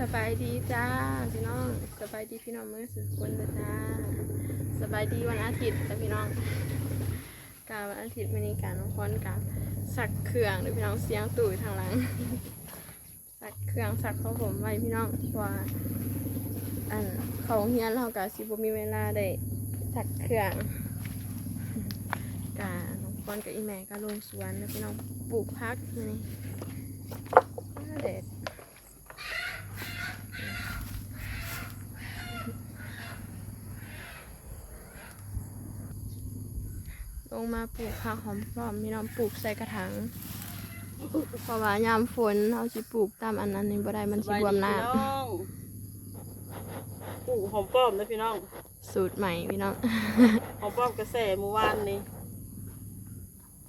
สบายดีจ้าพี่น้องสบายดีพี่น้องเมื่อสุดคนจ้าสบายดีวันอาทิตย์จ้ะพี่น้องกาวันอาทิตย์วันนี้การน้องพรกับสักเครื่องหรือพี่น้องเสียงตู่ทางหลังสักเครื่องสักเขาผมไว้พี่น้องว่าอันเขาเฮียนเรากับสิบมีเวลาได้สักเครื่องกาน้องพรกับอีแม่ก็ลงสวนแล้วพี่น้องปลูกพักนี่เด็ด งมาปลูกผักหอมป้อมมีน้องปลูกใส่กระถางเพราะว่ายามฝนเราสิปลูกตามอันนั้นนี่บ่ได้มันสิบวมน้สบายดีพี่น้องปลูกหอมป้อมนะพี่น้องำสูตรใหม่พี่น้อง หอมป้อมกระแสเมื่อวานนี้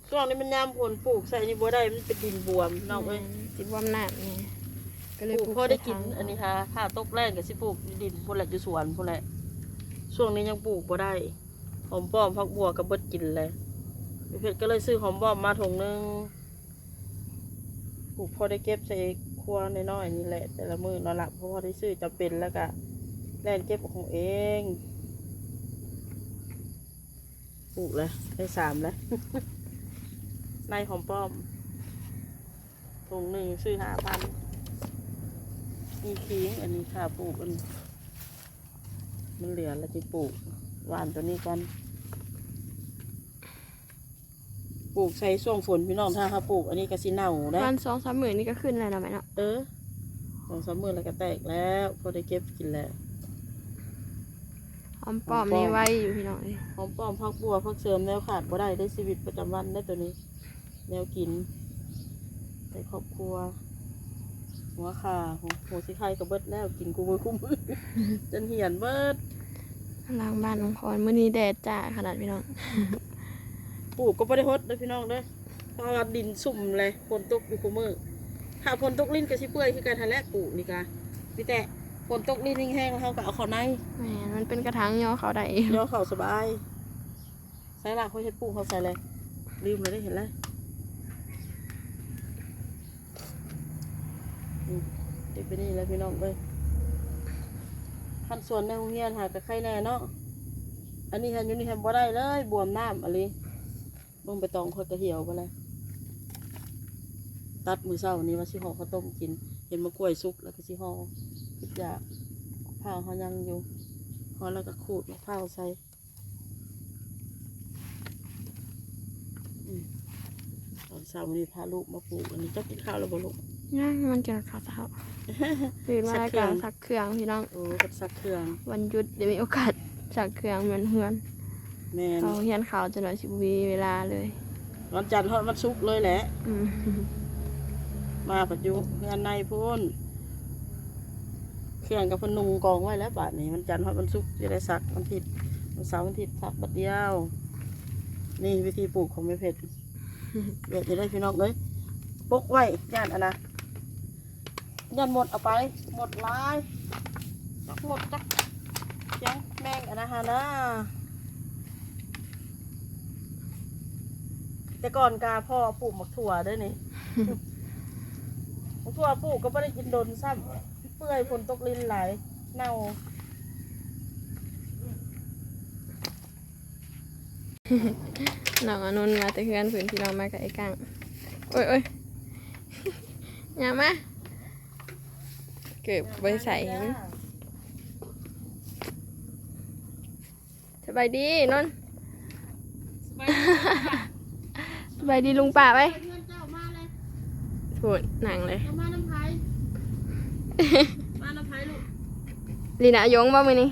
ช่วงนี้มันยามฝนปลูกใส่นี่บัวได้มันเป็นดินบวมพี่น้องเอ้ยสิบวมน้ำนี่ก็เลยปปลูลูกกพอได้กินใส่ถังอันนี้ค่ะถ้าตกแรงกับสิปลูกดินพุ่นแหละอยู่สวนพุ่นแหละช่วงนี้ยังปลูกบัได้ หอมป้อมพักบัวกับเบิดกินเลยพี่เพชรก็เลยซื้อหอมป้อมมาถุงหนึงปลูกพอได้เก็บใส่ครัวน้อยๆนี่แหละ แต่ละมือนอนหลับเพราะพอได้ซื้อจำเป็นแล้วก็แล่นเก็บของเองปลูกเลยได้สามแล้วในหอมป้อมถุงหนึ่งซื้อห้าพันมีคิงอันนี้ค่าปลูกอันมันเหลือแล้วจะปลูก หวานตัวนี้ก่อนปลูกใส่ช่วงฝนพี่น้องถ้าเขาปลูก อันนี้ก็สิเน่าได้วันสองสามหมื่นนี่ก็ขึ้นแล้วนะแม่เนาะเออสองสามมือแล้วก็แตกแล้วพอได้เก็บกินแล้วหอมป้อมหอมป้อมนี่ไว้อยู่พี่น้องเลยหอมป้อมพักบัวพักเสริมแนวขาดบ่ได้ได้ชีวิตประจำวันได้ตัวนี้ แนวกินในครอบครัว หัวขาหัวหัวสิไข่ก็เบิดแล้วกินกูมือคุ้มมือจนเหียนเบิด ล้างบ้านน้องพรมื้อนี้แดดจ้าขนาดพี่น้อง ปลูกก็ไม่ได้ฮดเลยพี่น้องเด้อเพราะว่าดินสุ่มเลยฝนตกอยู่คู่มือถ้าฝนตกลิ้นก็สิเปื่อยคือการทันแรกปลูกนี่กะพี่แต่ฝนตกลิ้นแห้งๆแล้วเขาก็เอาเขาในแหมมันเป็นกระถางย่อเขาได้เดี๋ยวเขาสบายใส่ละเขาเฮ็ดปลูกเขาใส่เลยลืมเลยได้เห็นแล้วอืมเด็กไปนี่แล้วพี่น้องเอ้ย ขั้นส่วนในโรงเรียนหากับใครแน่เนาะ อันนี้ทันอยู่นี่ทำบ่ได้เลย บวมน้ำอะไรลงไปตองคอยกระเหี่ยวไปเลยตัดมือเศร้านี้ว่าสิห่อข้าวต้มกิน เห็นมะกล้วยสุกแล้วก็สิห่อคิดอยากข้าวเขายังอยู่ห่อแล้วก็ขูดมะพร้าวใส่ตอนเช้าวันนี้พาลูกมาปลูกอันนี้เจ้ากินข้าวแล้วบ่ลูกนั่งมันกินข้าวเช้า ตื่นมาสัแล้วกเครื่ก็องสักเครื่องพี่น้อง โอ้กับสักเครื่องวันหยุดเดี๋ยวมีโอกาสสักเครื่องเหมือนเฮือนแม่นเขาเฮียนเขาวจะหน่อยสิบวีเวลาเลยวันจันทร์ทอดวันศุกร์เลยแหละ อืมมาปัจจุงานในพุ่นเครื่องกับพนุงกองไว้แล้วบาทนี้มันจันทร์ทอดวันศุกร์จะได้สักวันอาทิตย์วันเสาร์วันอาทิตย์สักบัดเดียว นี่วิธีปลูกของแม่เพชรเดี๋ยวจะได้พี่น้องเลยปกไว้ย่านอันนะ ย่านหมดเอาไป หมดลายจักหมดจักยังแมงอันนะฮะนะแต่ก่อนกาพ่อปลูกหมักถั่วด้วยนี่ หมักถั่วปลูกก็ไม่ได้กินโดนซ้ำเปื่อยฝนตกลินไหลเน่าน้องอนุนมาแต่เฮือนผืนพี่น้องมากับไอ้กังโอ้ยโอ้ยอย่ามา เกือบไปใส่มันสบายดีนนท์สบายดีลุงป่าไปเพื่อนเจ้ามาเลยพูดหนังเลยเอามาน้ำไผ่มาน้ำไผ่ลูกลีน่ายงบ่มือนี้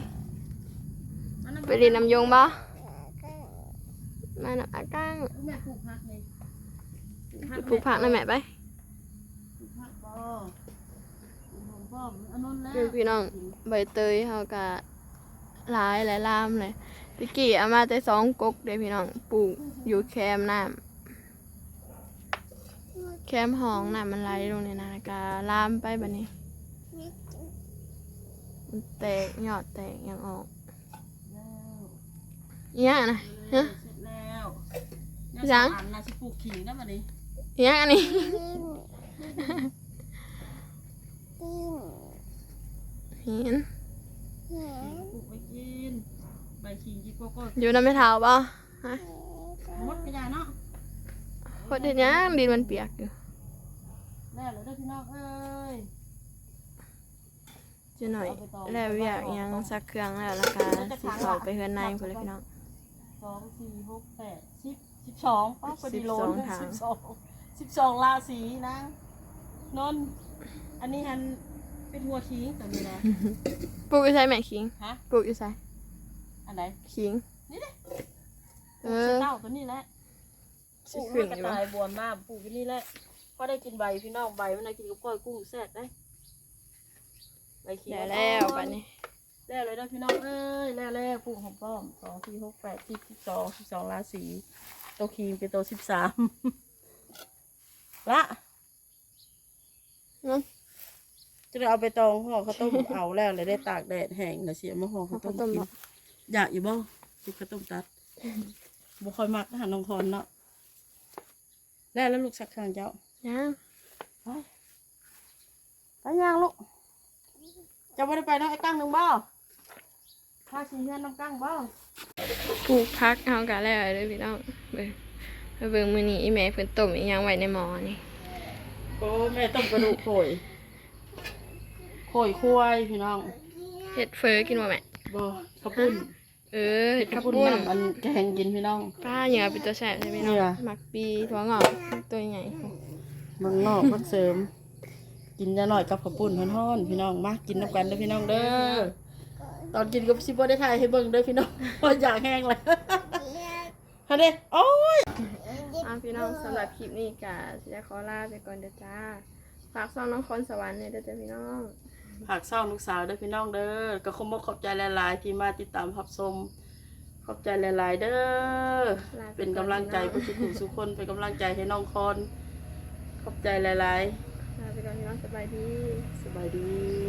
มาน้ำไปไผ่ลีนน้ำยงบ่มาน้ำอากังแม่ปลูกผักเลยปลูกผักนะแม่ไปปลูกผักบ่ คือพี่น้องใบเตยเขาก็หลายหลายลามเลยตะกี้เอามาแต่สองกกเด้พี่น้องปลูกอยู่แคมน้ำแคมห้องน้ำมันไหลลงในนาฬิกาลามไปแบบนี้มันแตกยอดแตกยังออกเนี้ยนะฮะเสร็จแล้วยังอันน่ะสิปลูกขิงได้มาดิเนี้ยอันนี้ เห็นปลูกไว้กินใบขิงกินโกโก้อยู่น้ำไม่เท้าป่ะฮะมดกระยาเนาะพอดีนี้ดินมันเปียกอยู่แล้วเลยเด้อพี่น้องเอ้ยจะหน่อยแล้วอยากยังสักเครื่องแล้วแล้วก็สิเขาไปเฮือนในพุ่นเลยพี่น้องสองสี่หกแปดสิบสิบสองป้าพอดีโลน12ทางสิบสองสิบสองราศีนะ นนท์อันนี้ฮันเป็นหัวทิ้งตัวนี้นะปลูกอยู่ใส่แม่คิงฮะปลูกอยู่ใส่อันไหนคิงนี่ดิเอปลูกอเต้าตัวนี้แหละปสิลูกขึ้มันนอกยู่ระบ่ต่ายบวนมากปลูกที่นี่แหละพอได้กินใบพี่น้องใบมันได้กินกับก้อยกุ้งแซ่บได้ใบขิงได้แล้วบัดนี้แล้วเลยนะพี่น้องเอ้ยแล้วแล้วปลูกหอมป้อมสองสี่หกแปดสิบสิบสองสิบสองราศีตัวครีมเป็นตัวสิบสามละ เนาะจะได้เอาไปตองห่อข้าวต้ม เอาแล้วเลยได้ตากแดดแห้งแล้วเสียมาห่อข้าวต้มข้าวต้มกินเนาะ อยากอยู่บ่กินข้าวต้มตัดบ่ค่อยมักอาหารน้องคอนเนาะแล้วแล้วลูกสักครั้งเจ้ายังไปไปย่างลูกจะไม่ได้ไปเนาะไอ้กั้งหนึ่งบ่พาชิเฮียนน้ำกั้งบ่ปลูกพักเอากันแล้วเลยพี่น้องเบิ่งไปเบิ่งมื้อนี้อีแม่เพิ่นต้มอีหยังไว้ในหม้อนี่ โอ้แม่ต้มกระดูกโขยโขยควายพี่น้องเฮ็ดเฟอกินบ่แม่บ่ข้าวปุ้นเออเฮ็ดข้าวปุ้นน้ำมันแกงกินพี่น้องป้าอย่างเอาเป็นตัวแซ่บใช่ไหมเนาะเนี่ยหมักปีถั่วงอกตัวใหญ่มันนอกพักเสริม กินจะหน่อยกับข้าวปุ้นฮ้อนๆพี่น้องมากินน้ำกันเด้อพี่น้องเด้อตอนกินก็สิบ่ได้ถ่ายให้เบิ่งเด้อพี่น้องเพราะอยากแห้งเลยฮะเด้โอ้ย อ่าพี่น้องสำหรับคลิปนี้ก็สิได้ขอลาไปก่อนเด้อจ้า ฝากซ่องน้องคอนสวรรค์เนี่ยเด้อจ้าพี่น้องผักเศร้าลูกสาวเด้อพี่น้องเด้อก็ขอบอกขอบใจหลายๆที่มาติดตามรับชมขอบใจหลาย ๆ เด้อ เป็นกำลังใจผู้ทุกๆทุกคนเป็นกำลังใจให้น้องคอน ขอบใจหลายลาไปก่อนพี่น้องสบายดีๆสบายดี